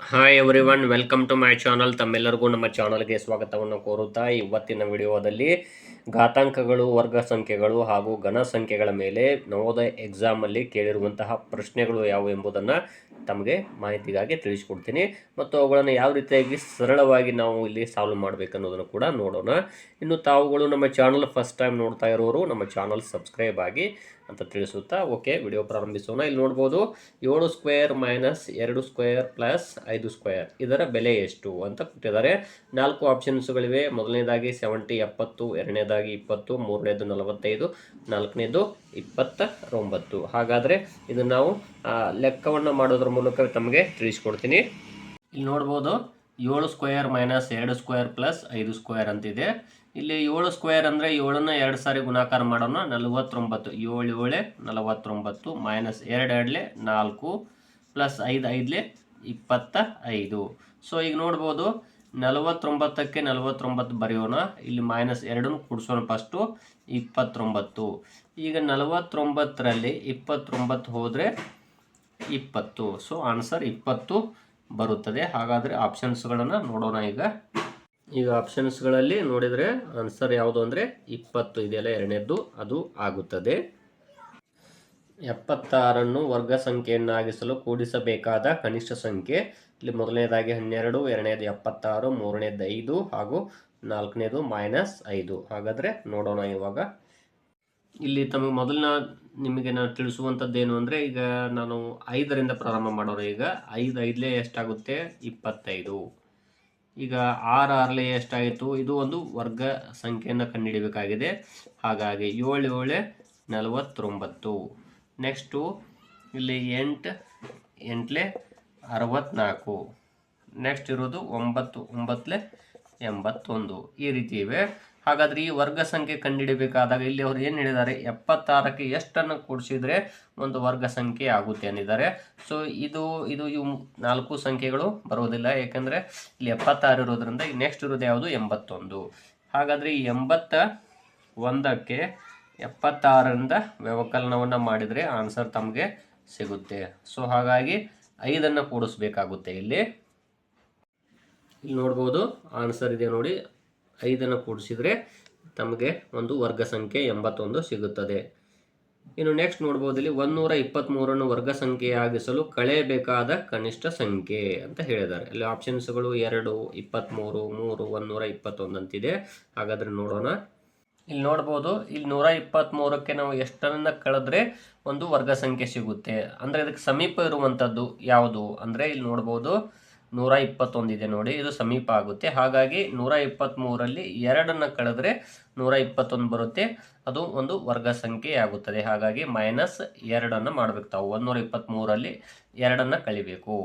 Hi everyone welcome to my channel ತಮ್ಮೆಲ್ಲರಿಗೂ ನಮ್ಮ ಚಾನಲ್ಗೆ ಸ್ವಾಗತವನ್ನು ಕೋರುತ್ತಾ ಇವತ್ತಿನ ವಿಡಿಯೋದಲ್ಲಿ ಘಾತಾಂಕಗಳು ವರ್ಗ ಸಂಖ್ಯೆಗಳು ಹಾಗೂ ಘನ ಸಂಖ್ಯೆಗಳ ಮೇಲೆ ನವೋದಯ ಎಕ್ಸಾಮಲ್ಲಿ ಕೇಳಿರುವಂತಹ ಪ್ರಶ್ನೆಗಳು ಯಾವುವು ಎಂಬುದನ್ನು ತಮಗೆ ಮಾಹಿತಿಗಾಗಿ ತಿಳಿಸ್ಕೊಡ್ತೀನಿ. ಮತ್ತು ಅವುಗಳನ್ನು ಯಾವ ರೀತಿಯಾಗಿ ಸರಳವಾಗಿ ನಾವು ಇಲ್ಲಿ ಸಾಲ್ವ್ ಮಾಡಬೇಕನ್ನೋದನ್ನು ಕೂಡ ನೋಡೋಣ. ಇನ್ನು ತಾವುಗಳು ನಮ್ಮ ಚಾನಲ್ ಫಸ್ಟ್ ಟೈಮ್ ನೋಡ್ತಾ ಇರೋರು, ನಮ್ಮ ಚಾನಲ್ ಸಬ್ಸ್ಕ್ರೈಬ್ ಆಗಿ ಅಂತ ತಿಳಿಸುತ್ತಾ ಓಕೆ ವಿಡಿಯೋ ಪ್ರಾರಂಭಿಸೋಣ. ಇಲ್ಲಿ ನೋಡ್ಬೋದು, ಏಳು ಸ್ಕ್ವೇರ್ ಮೈನಸ್ ಎರಡು ಸ್ಕ್ವೇರ್ ಪ್ಲಸ್ ಐದು ಸ್ಕ್ವೇರ್ ಇದರ ಬೆಲೆ ಎಷ್ಟು ಅಂತ ಕೊಟ್ಟಿದ್ದಾರೆ. ನಾಲ್ಕು ಆಪ್ಷನ್ಸ್ಗಳಿವೆ ಮೊದಲನೇದಾಗಿ ಸೆವೆಂಟಿ ಎಪ್ಪತ್ತು, ಎರಡನೇದಾಗಿ ಇಪ್ಪತ್ತು, ಮೂರನೇದು ನಲವತ್ತೈದು, ನಾಲ್ಕನೇದು ಇಪ್ಪತ್ತ ಒಂಬತ್ತು ಹಾಗಾದರೆ ಇದು ನಾವು ಲೆಕ್ಕವನ್ನು ಮಾಡೋದ್ರ ಮೂಲಕ ತಮಗೆ ತಿಳಿಸ್ಕೊಡ್ತೀನಿ. ಇಲ್ಲಿ ನೋಡ್ಬೋದು, ಏಳು ಸ್ಕ್ವೇರ್ ಮೈನಸ್ ಎರಡು ಸ್ಕ್ವೇರ್ ಪ್ಲಸ್ ಐದು ಸ್ಕ್ವೇರ್ ಅಂತಿದೆ. ಇಲ್ಲಿ ಏಳು ಸ್ಕ್ವೇರ್ ಅಂದರೆ ಏಳನ್ನ ಎರಡು ಸಾರಿ ಗುಣಾಕಾರ ಮಾಡೋಣ. ನಲವತ್ತೊಂಬತ್ತು, ಏಳು ಏಳೆ, ನಲವತ್ತೊಂಬತ್ತು ಮೈನಸ್ ಎರಡು ಎರಡಲೆ ನಾಲ್ಕು ಪ್ಲಸ್ ಐದು ಐದಲೆ ಇಪ್ಪತ್ತ ಐದು ಸೊ ಈಗ ನೋಡ್ಬೋದು ನಲವತ್ತೊಂಬತ್ತಕ್ಕೆ ನಲವತ್ತೊಂಬತ್ತು ಬರೆಯೋಣ. ಇಲ್ಲಿ ಮೈನಸ್ ಎರಡನ್ನು ಕೂಡಿಸೋಣ ಫಸ್ಟು ಇಪ್ಪತ್ತೊಂಬತ್ತು. ಈಗ ನಲವತ್ತೊಂಬತ್ತರಲ್ಲಿ ಇಪ್ಪತ್ತೊಂಬತ್ತು ಹೋದರೆ ಇಪ್ಪತ್ತು. ಸೊ ಆನ್ಸರ್ ಇಪ್ಪತ್ತು ಬರುತ್ತದೆ. ಹಾಗಾದರೆ ಆಪ್ಷನ್ಸ್ಗಳನ್ನು ನೋಡೋಣ ಈಗ. ಈಗ ಆಪ್ಷನ್ಸ್ಗಳಲ್ಲಿ ನೋಡಿದರೆ ಆನ್ಸರ್ ಯಾವುದು ಅಂದರೆ ಇಪ್ಪತ್ತು ಇದೆಯಲ್ಲ ಎರಡನೇದ್ದು. ಅದು ಆಗುತ್ತದೆ. ಎಪ್ಪತ್ತಾರನ್ನು ವರ್ಗ ಸಂಖ್ಯೆಯನ್ನಾಗಿಸಲು ಕೂಡಿಸಬೇಕಾದ ಕನಿಷ್ಠ ಸಂಖ್ಯೆ. ಇಲ್ಲಿ ಮೊದಲನೇದಾಗಿ ಹನ್ನೆರಡು, ಎರಡನೇದು ಎಪ್ಪತ್ತಾರು, ಮೂರನೇದು ಐದು ಹಾಗೂ ನಾಲ್ಕನೇದು ಮೈನಸ್ ಐದು. ಹಾಗಾದರೆ ನೋಡೋಣ ಇವಾಗ. ಇಲ್ಲಿ ತಮಗೆ ಮೊದಲನ ನಿಮಗೆ ನಾನು ತಿಳಿಸುವಂಥದ್ದು ಏನು ಅಂದರೆ ಈಗ ನಾನು ಐದರಿಂದ ಪ್ರಾರಂಭ ಮಾಡೋರು ಈಗ. ಐದು ಐದಲೇ ಎಷ್ಟಾಗುತ್ತೆ? ಇಪ್ಪತ್ತೈದು. ಈಗ ಆರು ಆರಲೆ ಎಷ್ಟಾಯಿತು? ಇದು ಒಂದು ವರ್ಗ ಸಂಖ್ಯೆಯನ್ನು ಕಂಡುಹಿಡಬೇಕಾಗಿದೆ ಹಾಗಾಗಿ ಏಳು ಏಳೆ ನಲವತ್ತೊಂಬತ್ತು. ನೆಕ್ಸ್ಟು ಇಲ್ಲಿ ಎಂಟು, ಎಂಟ್ಲೆ ಅರವತ್ನಾಲ್ಕು. ನೆಕ್ಸ್ಟ್ ಇರೋದು ಒಂಬತ್ತು ಒಂಬತ್ತಲೆ ಎಂಬತ್ತೊಂದು. ಈ ರೀತಿ ಇವೆ. ಹಾಗಾದರೆ ಈ ವರ್ಗ ಸಂಖ್ಯೆ ಕಂಡುಹಿಡಬೇಕಾದಾಗ ಇಲ್ಲಿ ಅವರು ಏನು ಹೇಳಿದ್ದಾರೆ? ಎಪ್ಪತ್ತಾರಕ್ಕೆ ಎಷ್ಟನ್ನು ಕೂಡಿಸಿದರೆ ಒಂದು ವರ್ಗ ಸಂಖ್ಯೆ ಆಗುತ್ತೆ ಅಂದಿದ್ದಾರೆ. ಸೊ ಇದು ಇದು ಇವು ನಾಲ್ಕು ಸಂಖ್ಯೆಗಳು ಬರೋದಿಲ್ಲ. ಏಕೆಂದರೆ ಇಲ್ಲಿ ಎಪ್ಪತ್ತಾರು ಇರೋದ್ರಿಂದ ನೆಕ್ಸ್ಟ್ ಇರೋದು ಯಾವುದು? ಎಂಬತ್ತೊಂದು. ಹಾಗಾದರೆ ಈ ಎಂಬತ್ತ ಒಂದಕ್ಕೆ ಎಪ್ಪತ್ತಾರರಿಂದ ವ್ಯವಕಲನವನ್ನು ಮಾಡಿದರೆ ಆನ್ಸರ್ ತಮಗೆ ಸಿಗುತ್ತೆ. ಸೊ ಹಾಗಾಗಿ ಐದನ್ನು ಕೂಡಿಸ್ಬೇಕಾಗುತ್ತೆ ಇಲ್ಲಿ. ಇಲ್ಲಿ ನೋಡ್ಬೋದು ಆನ್ಸರ್ ಇದೆ ನೋಡಿ. ಐದನ್ನು ಕೂಡಿಸಿದರೆ ತಮಗೆ ಒಂದು ವರ್ಗ ಸಂಖ್ಯೆ ಎಂಬತ್ತೊಂದು ಸಿಗುತ್ತದೆ. ಇನ್ನು ನೆಕ್ಸ್ಟ್ ನೋಡ್ಬೋದು, ಇಲ್ಲಿ ಒಂದೂರ ಇಪ್ಪತ್ತ್ಮೂರನ್ನು ವರ್ಗ ಸಂಖ್ಯೆಯಾಗಿಸಲು ಕಳೆಯಬೇಕಾದ ಕನಿಷ್ಠ ಸಂಖ್ಯೆ ಅಂತ ಹೇಳಿದ್ದಾರೆ. ಇಲ್ಲಿ ಆಪ್ಷನ್ಸ್ಗಳು ಎರಡು ಇಪ್ಪತ್ತ್ಮೂರು ಮೂರು, ಒಂದೂರ ಇಪ್ಪತ್ತೊಂದು ಅಂತಿದೆ. ಹಾಗಾದರೆ ನೋಡೋಣ. ಇಲ್ಲಿ ನೋಡ್ಬೋದು, ಇಲ್ಲಿ ನೂರ ಇಪ್ಪತ್ತ್ಮೂರಕ್ಕೆ ನಾವು ಎಷ್ಟನ್ನ ಕಳೆದ್ರೆ ಒಂದು ವರ್ಗ ಸಂಖ್ಯೆ ಸಿಗುತ್ತೆ? ಅಂದರೆ ಇದಕ್ಕೆ ಸಮೀಪ ಇರುವಂಥದ್ದು ಯಾವುದು? ಅಂದರೆ ಇಲ್ಲಿ ನೋಡ್ಬೋದು, ನೂರ ಇಪ್ಪತ್ತೊಂದಿದೆ ನೋಡಿ, ಇದು ಸಮೀಪ ಆಗುತ್ತೆ. ಹಾಗಾಗಿ ನೂರ ಇಪ್ಪತ್ತ್ಮೂರಲ್ಲಿ ಎರಡನ್ನು ಕಳೆದ್ರೆ ನೂರ ಇಪ್ಪತ್ತೊಂದು ಬರುತ್ತೆ, ಅದು ಒಂದು ವರ್ಗ ಸಂಖ್ಯೆ ಆಗುತ್ತದೆ. ಹಾಗಾಗಿ ಮೈನಸ್ ಎರಡನ್ನು ಮಾಡಬೇಕು ತಾವು. ಒಂದೂರ ಇಪ್ಪತ್ತ್ಮೂರಲ್ಲಿ ಎರಡನ್ನು ಕಳಿಬೇಕು.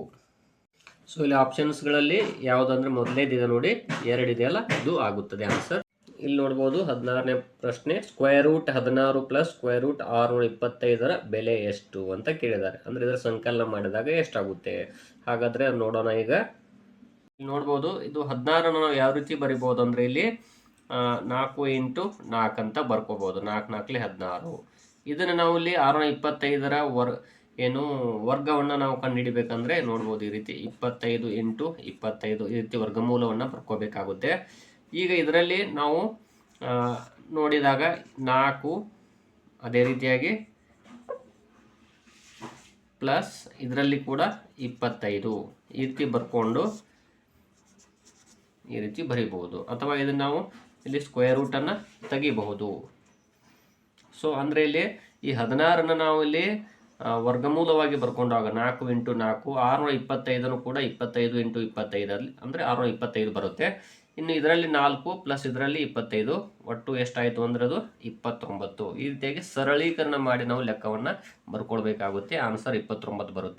ಸೊ ಇಲ್ಲಿ ಆಪ್ಷನ್ಸ್ಗಳಲ್ಲಿ ಯಾವುದಂದ್ರೆ ಮೊದಲನೇದಿದೆ ನೋಡಿ ಎರಡಿದೆಯಲ್ಲ ಇದು ಆಗುತ್ತದೆ. ಆನ್ಸರ್ ಇಲ್ಲಿ ನೋಡ್ಬೋದು ಹದಿನಾರನೇ ಪ್ರಶ್ನೆ ಸ್ಕ್ವೇರ್ ರೂಟ್ ಹದಿನಾರು ಪ್ಲಸ್ ಸ್ಕ್ವೇರ್ ರೂಟ್ ಆರುನೂರ ಇಪ್ಪತ್ತೈದರ ಬೆಲೆ ಎಷ್ಟು ಅಂತ ಕೇಳಿದ್ದಾರೆ. ಅಂದರೆ ಇದರ ಸಂಕಲನ ಮಾಡಿದಾಗ ಎಷ್ಟಾಗುತ್ತೆ? ಹಾಗಾದರೆ ನೋಡೋಣ ಈಗ. ನೋಡ್ಬೋದು, ಇದು ಹದಿನಾರನ್ನು ನಾವು ಯಾವ ರೀತಿ ಬರಿಬೋದು ಅಂದರೆ ಇಲ್ಲಿ ನಾಲ್ಕು ಇಂಟು ನಾಲ್ಕು ಅಂತ ಬರ್ಕೋಬೋದು. ನಾಲ್ಕು ನಾಲ್ಕಲಿ ಹದಿನಾರು. ಇದನ್ನು ನಾವು ಇಲ್ಲಿ ಆರುನೂರ ಇಪ್ಪತ್ತೈದರ ವರ್, ಏನು, ವರ್ಗವನ್ನು ನಾವು ಕಂಡುಹಿಡಿಬೇಕಂದ್ರೆ ನೋಡ್ಬೋದು ಈ ರೀತಿ ಇಪ್ಪತ್ತೈದು ಇಂಟು ಇಪ್ಪತ್ತೈದು ಈ ರೀತಿ ವರ್ಗಮೂಲವನ್ನು ಬರ್ಕೋಬೇಕಾಗುತ್ತೆ. ಈಗ ಇದರಲ್ಲಿ ನಾವು ನೋಡಿದಾಗ ನಾಲ್ಕು, ಅದೇ ರೀತಿಯಾಗಿ, ಪ್ಲಸ್ ಇದರಲ್ಲಿ ಕೂಡ ಇಪ್ಪತ್ತೈದು. ಈ ರೀತಿ ಬರ್ಕೊಂಡು ಈ ರೀತಿ ಬರಿಬಹುದು. ಅಥವಾ ಇದನ್ನು ನಾವು ಇಲ್ಲಿ ಸ್ಕ್ವೇರ್ ರೂಟನ್ನು ತೆಗಿಬಹುದು. ಸೊ ಅಂದರೆ ಇಲ್ಲಿ ಈ ಹದಿನಾರನ್ನು ನಾವು ಇಲ್ಲಿ ವರ್ಗಮೂಲವಾಗಿ ಬರ್ಕೊಂಡಾಗ ನಾಲ್ಕು ಇಂಟು ನಾಲ್ಕು, ಆರುನೂರ ಇಪ್ಪತ್ತೈದನ್ನು ಕೂಡ ಇಪ್ಪತ್ತೈದು ಇಂಟು ಇಪ್ಪತ್ತೈದಲ್ಲಿ ಅಂದರೆ ಆರುನೂರ ಇಪ್ಪತ್ತೈದು ಬರುತ್ತೆ. ಇನ್ನು ಇದರಲ್ಲಿ ನಾಲ್ಕು ಪ್ಲಸ್ ಇದರಲ್ಲಿ ಇಪ್ಪತ್ತೈದು. ಒಟ್ಟು ಎಷ್ಟಾಯಿತು ಅಂದ್ರೆ ಅದು ಇಪ್ಪತ್ತೊಂಬತ್ತು. ಈ ರೀತಿಯಾಗಿ ಸರಳೀಕರಣ ಮಾಡಿ ನಾವು ಲೆಕ್ಕವನ್ನು ಬರ್ಕೊಳ್ಬೇಕಾಗುತ್ತೆ ಆನ್ಸರ್ ಇಪ್ಪತ್ತೊಂಬತ್ತು ಬರುತ್ತೆ.